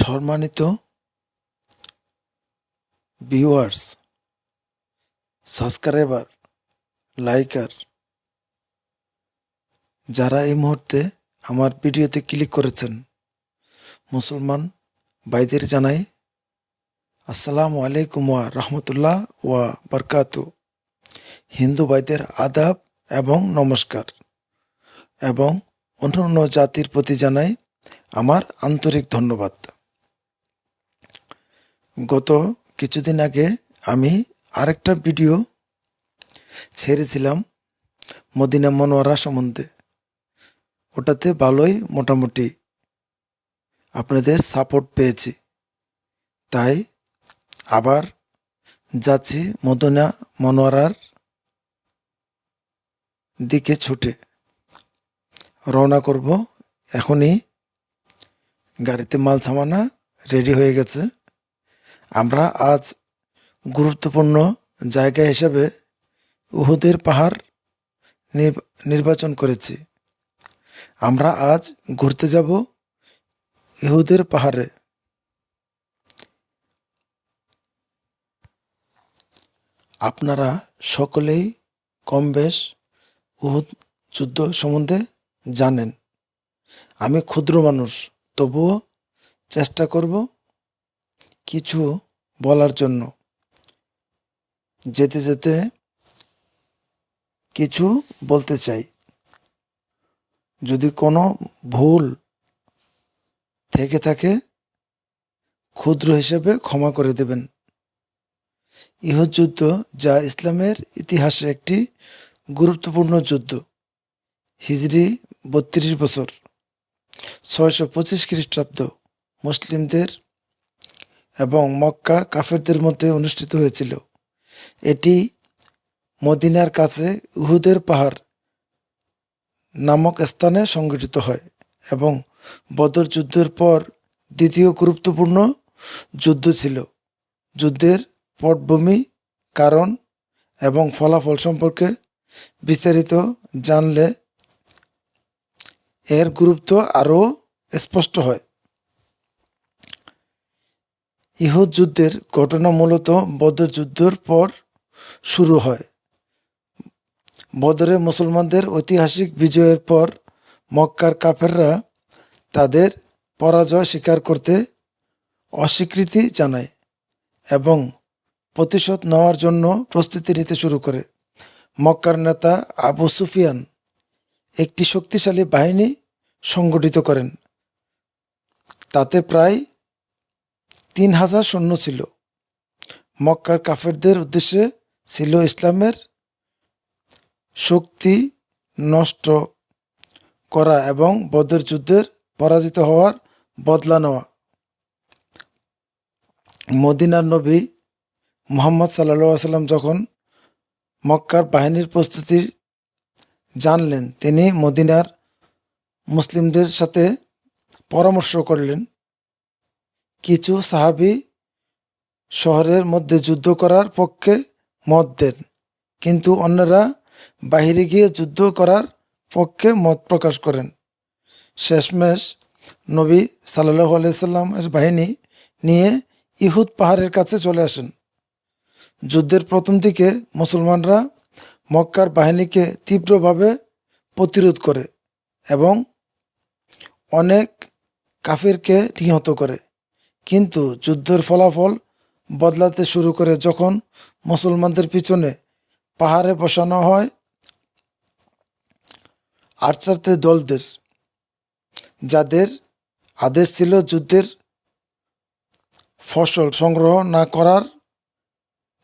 সম্মানিত viewers subscriber liker যারা এই মুহূর্তে আমার ভিডিওতে ক্লিক করেছেন, মুসলমান ভাইদের জানাই আসসালামু আলাইকুম ওয়া রহমতুল্লাহ ওয়া বরকাতু হিন্দু ভাইদের আদাব এবং নমস্কার। এবং অন্যান্য জাতির প্রতি জানাই আমার আন্তরিক ধন্যবাদ। গত কিছুদিন আগে আমি আরেকটা ভিডিও ছেড়েছিলাম মদিনা মনোয়ারা সম্বন্ধে ওটাতে ভালোই মোটামুটি আপনাদের সাপোর্ট পেয়েছি। তাই আবার যাচ্ছি মদিনা মনোয়ারার দিকে ছুটে। রওনা করব এখনই। গাড়িতে মাল সামানা রেডি হয়ে গেছে। আমরা আজ গুরুত্বপূর্ণ জায়গা হিসেবে উহুদের পাহাড় নির্ব- নির্বাচন করেছি। আমরা আজ ঘুরতে যাব ইহুদের পাহাড়ে। আপনারা সকলেই কম বেশ উহুদ যুদ্ধ সম্বন্ধে জানেন। আমি ক্ষুদ্র মানুষ, তবুও চেষ্টা করব কিছু বলার জন্য। যেতে যেতে কিছু বলতে চাই। যদি কোনো ভুল থেকে থাকে, ক্ষুদ্র হিসেবে ক্ষমা করে দেবেন। ইহুদ যুদ্ধ যা ইসলামের ইতিহাসে একটি গুরুত্বপূর্ণ যুদ্ধ, হিজরি বত্রিশ বছর, ছয়শো পঁচিশ খ্রিস্টাব্দ মুসলিমদের এবং মক্কা কাফেরদের মধ্যে অনুষ্ঠিত হয়েছিল। এটি মদিনার কাছে উহুদের পাহাড় নামক স্থানে সংগঠিত হয় এবং বদর যুদ্ধের পর দ্বিতীয় গুরুত্বপূর্ণ যুদ্ধ ছিল। যুদ্ধের পটভূমি, কারণ এবং ফলাফল সম্পর্কে বিস্তারিত জানলে এর গুরুত্ব আরও স্পষ্ট হয়। ইহুদ যুদ্ধের ঘটনা মূলত বদর যুদ্ধের পর শুরু হয়। বদরে মুসলমানদের ঐতিহাসিক বিজয়ের পর মক্কার কাফেররা তাদের পরাজয় স্বীকার করতে অস্বীকৃতি জানায় এবং প্রতিশোধ নেওয়ার জন্য প্রস্তুতি নিতে শুরু করে। মক্কার নেতা আবু সুফিয়ান একটি শক্তিশালী বাহিনী সংগঠিত করেন। তাতে প্রায় তিন হাজার সৈন্য ছিল। মক্কার কাফেরদের উদ্দেশ্যে ছিল ইসলামের শক্তি নষ্ট করা এবং বদর যুদ্ধের পরাজিত হওয়ার বদলা নেওয়া। মদিনার নবী মোহাম্মদ সাল্লা সাল্লাম যখন মক্কার বাহিনীর প্রস্তুতি জানলেন, তিনি মদিনার মুসলিমদের সাথে পরামর্শ করলেন। কিছু সাহাবি শহরের মধ্যে যুদ্ধ করার পক্ষে মত দেন, কিন্তু অন্যরা বাহিরে গিয়ে যুদ্ধ করার পক্ষে মত প্রকাশ করেন। শেষমেশ নবী সাল্লাহ আলাইসাল্লামের বাহিনী নিয়ে ইহুদ পাহাড়ের কাছে চলে আসেন। যুদ্ধের প্রথম দিকে মুসলমানরা মক্কার বাহিনীকে তীব্রভাবে প্রতিরোধ করে এবং অনেক কাফিরকে নিহত করে। কিন্তু যুদ্ধের ফলাফল বদলাতে শুরু করে যখন মুসলমানদের পিছনে পাহাড়ে বসানো হয় আর্চারদের দলদের, যাদের আদেশ ছিল যুদ্ধের ফসল সংগ্রহ না করার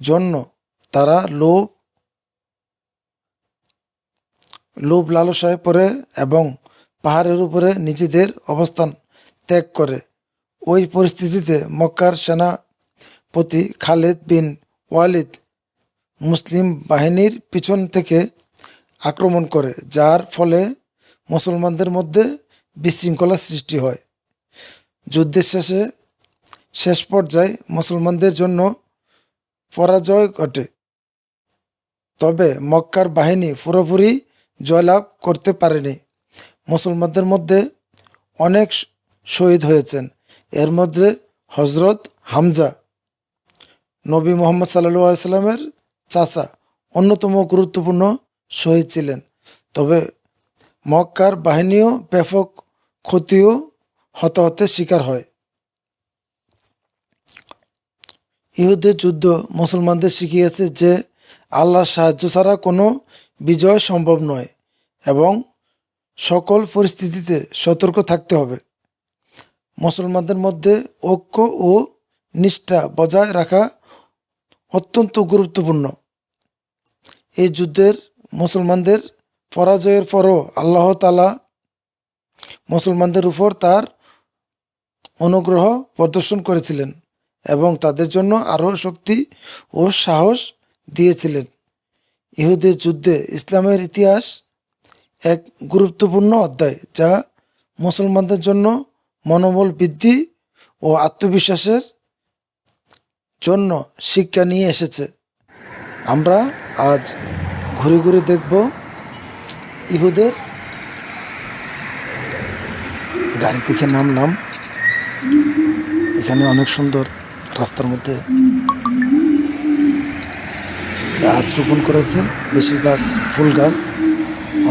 জন্য তারা লোভ লোভ লালসায় পড়ে এবং পাহাড়ের উপরে নিজেদের অবস্থান ত্যাগ করে। ওই পরিস্থিতিতে মক্কার সেনাপতি খালেদ বিন ওয়ালিদ মুসলিম বাহিনীর পিছন থেকে আক্রমণ করে, যার ফলে মুসলমানদের মধ্যে বিশৃঙ্খলা সৃষ্টি হয়। যুদ্ধের শেষে শেষ পর্যায়ে মুসলমানদের জন্য পরাজয় ঘটে। তবে মক্কার বাহিনী পুরোপুরি জয়লাভ করতে পারেনি। মুসলমানদের মধ্যে অনেক শহীদ হয়েছেন। এর মধ্যে হজরত হামজা, নবী মোহাম্মদ সাল্লু আলাইসাল্লামের চাচা, অন্যতম গুরুত্বপূর্ণ শহীদ ছিলেন। তবে মক্কার বাহিনীও ব্যাপক ক্ষতিও হতাহতের শিকার হয়। ইহুদের যুদ্ধ মুসলমানদের শিখিয়েছে যে, আল্লাহর সাহায্য ছাড়া কোনো বিজয় সম্ভব নয় এবং সকল পরিস্থিতিতে সতর্ক থাকতে হবে। মুসলমানদের মধ্যে ঐক্য ও নিষ্ঠা বজায় রাখা অত্যন্ত গুরুত্বপূর্ণ। এই যুদ্ধের মুসলমানদের পরাজয়ের পরও আল্লাহ তালা মুসলমানদের উপর তার অনুগ্রহ প্রদর্শন করেছিলেন এবং তাদের জন্য আরও শক্তি ও সাহস দিয়েছিলেন। ইহুদের যুদ্ধে ইসলামের ইতিহাস এক গুরুত্বপূর্ণ অধ্যায় যা মুসলমানদের জন্য মনোবল বৃদ্ধি ও আত্মবিশ্বাসের জন্য শিক্ষা নিয়ে এসেছে। আমরা আজ ঘুরে ঘুরে দেখব ইহুদের গাড়ি থেকে নামলাম। এখানে অনেক সুন্দর রাস্তার মধ্যে গাছ রোপণ করেছে। বেশিরভাগ ফুল গাছ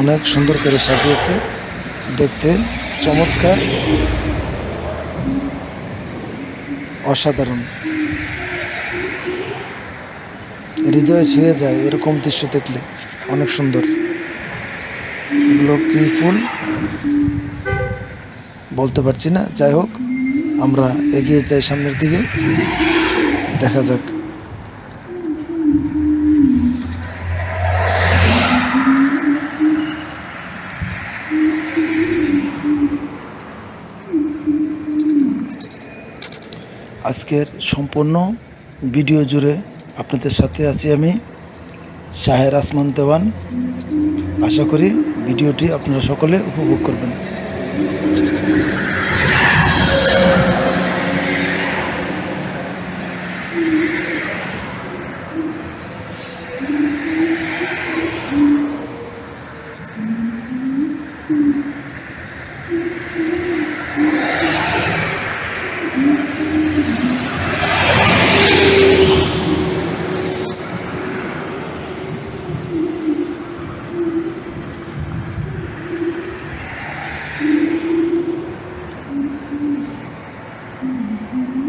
অনেক সুন্দর করে সাজিয়েছে। দেখতে চমৎকার। অসাধারণ। হৃদয়ে ছুঁয়ে যায় এরকম দৃশ্য দেখলে। অনেক সুন্দর। এগুলো কি ফুল? বলতে পারছি না। যাই হোক, আমরা এগিয়ে যাই সামনের দিকে। দেখা যাক। আজকের সম্পূর্ণ ভিডিও জুড়ে আপনাদের সাথে আছি আমি শাহের আসমান দেওয়ান। আশা করি ভিডিওটি আপনারা সকলে উপভোগ করবেন। Mm-hmm.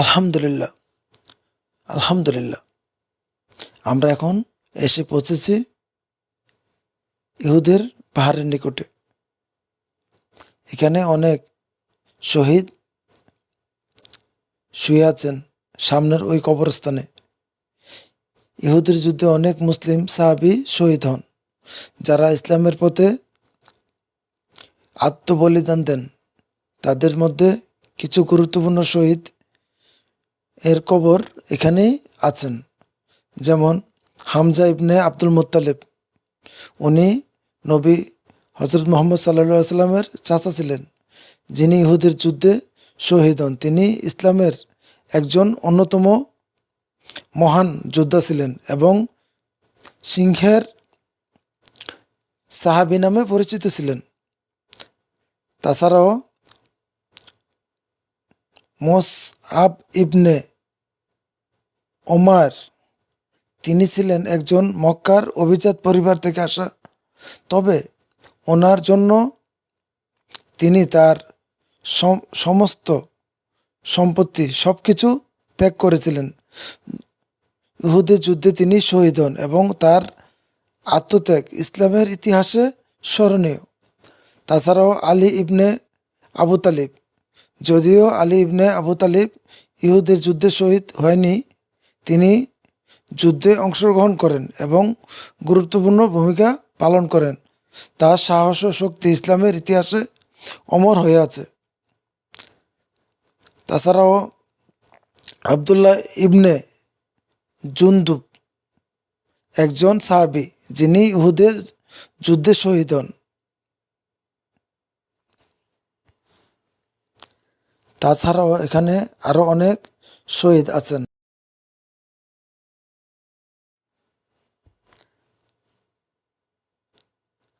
আলহামদুলিল্লাহ আলহামদুলিল্লাহ। আমরা এখন এসে পৌঁছেছি ইহুদের পাহাড়ের নিকটে। এখানে অনেক শহীদ শুয়ে আছেন সামনের ওই কবরস্থানে। ইহুদের যুদ্ধে অনেক মুসলিম সাহাবি শহীদ হন, যারা ইসলামের পথে আত্মবলিদান দেন। তাদের মধ্যে কিছু গুরুত্বপূর্ণ শহীদ এর কবর এখানেই আছেন, যেমন হামজা ইবনে আব্দুল মুত্তালিব। উনি নবী হজরত মোহাম্মদ সাল্লা সাল্লামের চাচা ছিলেন, যিনি ইহুদের যুদ্ধে শহীদ হন। তিনি ইসলামের একজন অন্যতম মহান যোদ্ধা ছিলেন এবং সিংহের সাহাবি নামে পরিচিত ছিলেন। তাছাড়াও মোস আব ইবনে ওমার, তিনি ছিলেন একজন মক্কার অভিজাত পরিবার থেকে আসা। তবে ওনার জন্য তিনি তার সম- সমস্ত সম্পত্তি সব কিছু ত্যাগ করেছিলেন। ইহুদের যুদ্ধে তিনি শহীদ হন এবং তার আত্মত্যাগ ইসলামের ইতিহাসে স্মরণীয়। তাছাড়াও আলী ইবনে আবু তালিব। যদিও আলী ইবনে আবু তালিব ইহুদের যুদ্ধে শহীদ হয়নি, তিনি যুদ্ধে অংশগ্রহণ করেন এবং গুরুত্বপূর্ণ ভূমিকা পালন করেন। তার সাহস ও শক্তি ইসলামের ইতিহাসে অমর হয়ে আছে। তাছাড়াও আবদুল্লাহ ইবনে জুন্দুব, একজন সাহাবি যিনি ইহুদের যুদ্ধে শহীদ হন। তাছাড়াও এখানে আরও অনেক শহীদ আছেন।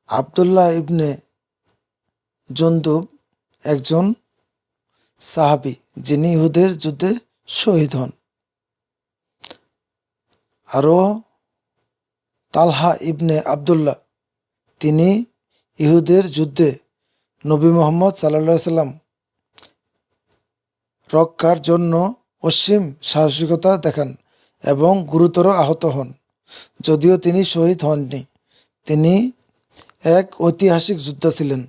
আবদুল্লাহ ইবনে জন্দুব একজন সাহাবি যিনি ইহুদের যুদ্ধে শহীদ হন। আরও তালহা ইবনে আবদুল্লাহ, তিনি ইহুদের যুদ্ধে নবী মোহাম্মদ সাল্লা সাল্লাম রক্ষার জন্য অসীম সাহসিকতা দেখান এবং গুরুতর আহত হন। যদিও তিনি শহীদ হননি, তিনি এক ঐতিহাসিক যোদ্ধা ছিলেন।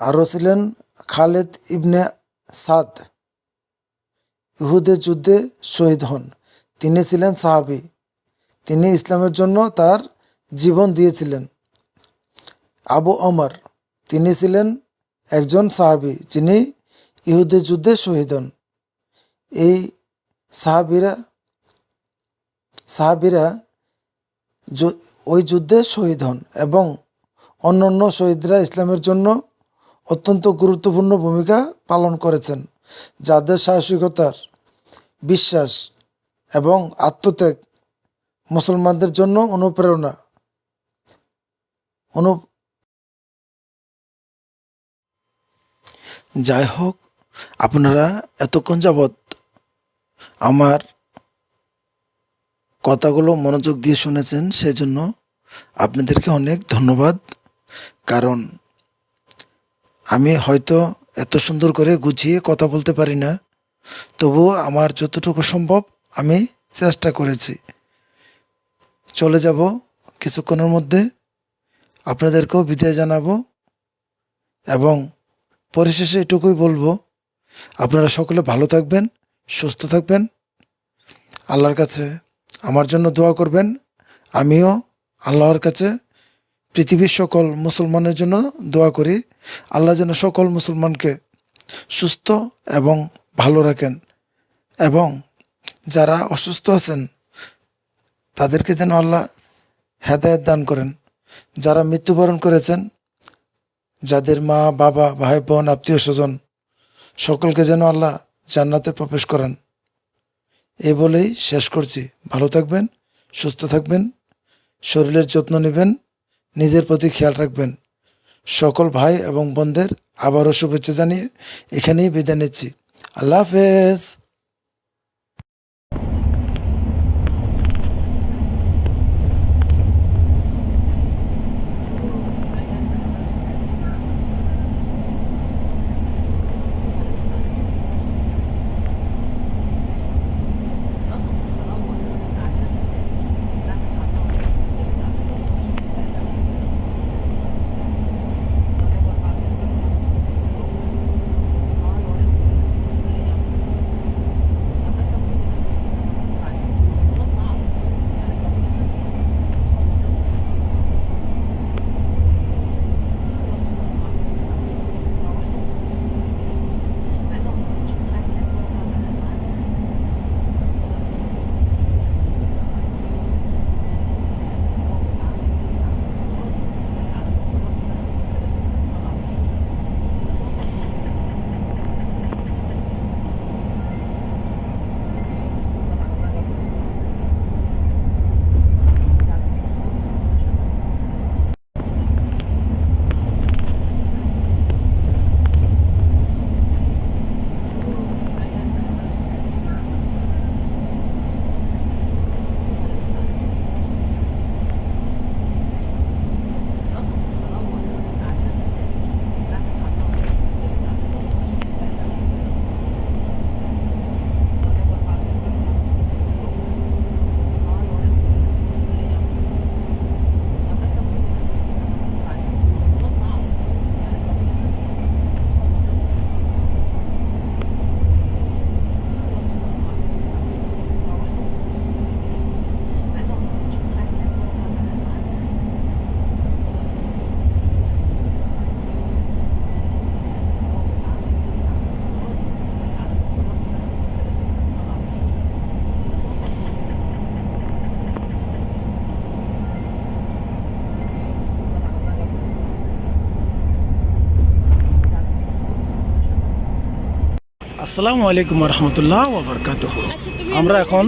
আরও ছিলেন খালেদ ইবনে সাদ ইহুদের যুদ্ধে শহীদ হন। তিনি ছিলেন সাহাবি। তিনি ইসলামের জন্য তার জীবন দিয়েছিলেন। আবু অমর তিনি ছিলেন একজন সাহাবি যিনি ইহুদের যুদ্ধে শহীদ হন। এই সাহাবিরা সাহাবিরা ওই যুদ্ধে শহীদ হন এবং অন্যান্য শহীদরা ইসলামের জন্য অত্যন্ত গুরুত্বপূর্ণ ভূমিকা পালন করেছেন। যাদের সাহসিকতার বিশ্বাস এবং আত্মত্যাগ মুসলমানদের জন্য অনুপ্রেরণা। অনু যাই হোক, আপনারা এতক্ষণ যাবৎ আমার কথাগুলো মনোযোগ দিয়ে শুনেছেন, সেজন্য আপনাদেরকে অনেক ধন্যবাদ। কারণ আমি হয়তো এত সুন্দর করে গুছিয়ে কথা বলতে পারি না। তবুও আমার যতটুকু সম্ভব আমি চেষ্টা করেছি। চলে যাব কিছুক্ষণের মধ্যে, আপনাদেরকেও বিদায় জানাব এবং পরিশেষে এটুকুই বলব, আপনারা সকলে ভালো থাকবেন, সুস্থ থাকবেন। আল্লাহর কাছে আমার জন্য দোয়া করবেন। আমিও আল্লাহর কাছে পৃথিবীর সকল মুসলমানের জন্য দোয়া করি, আল্লাহ যেন সকল মুসলমানকে সুস্থ এবং ভালো রাখেন এবং যারা অসুস্থ আছেন, তাদেরকে যেন আল্লাহ হেদায়ত দান করেন। যারা মৃত্যুবরণ করেছেন, যাদের মা, বাবা, ভাই, বোন, আত্মীয় স্বজন, সকলকে যেন আল্লাহ জান্নাতে প্রবেশ করান। এ বলেই শেষ করছি। ভালো থাকবেন, সুস্থ থাকবেন, শরীরের যত্ন নেবেন। নিজের প্রতি খেয়াল রাখবেন। সকল ভাই এবং বোনদের আবারও শুভেচ্ছা জানিয়ে এখানেই বিদায় নিচ্ছি। আল্লাহ হাফেজ। আসসালামু আলাইকুম রহমতুল্লাহ ওবরকাত আমরা এখন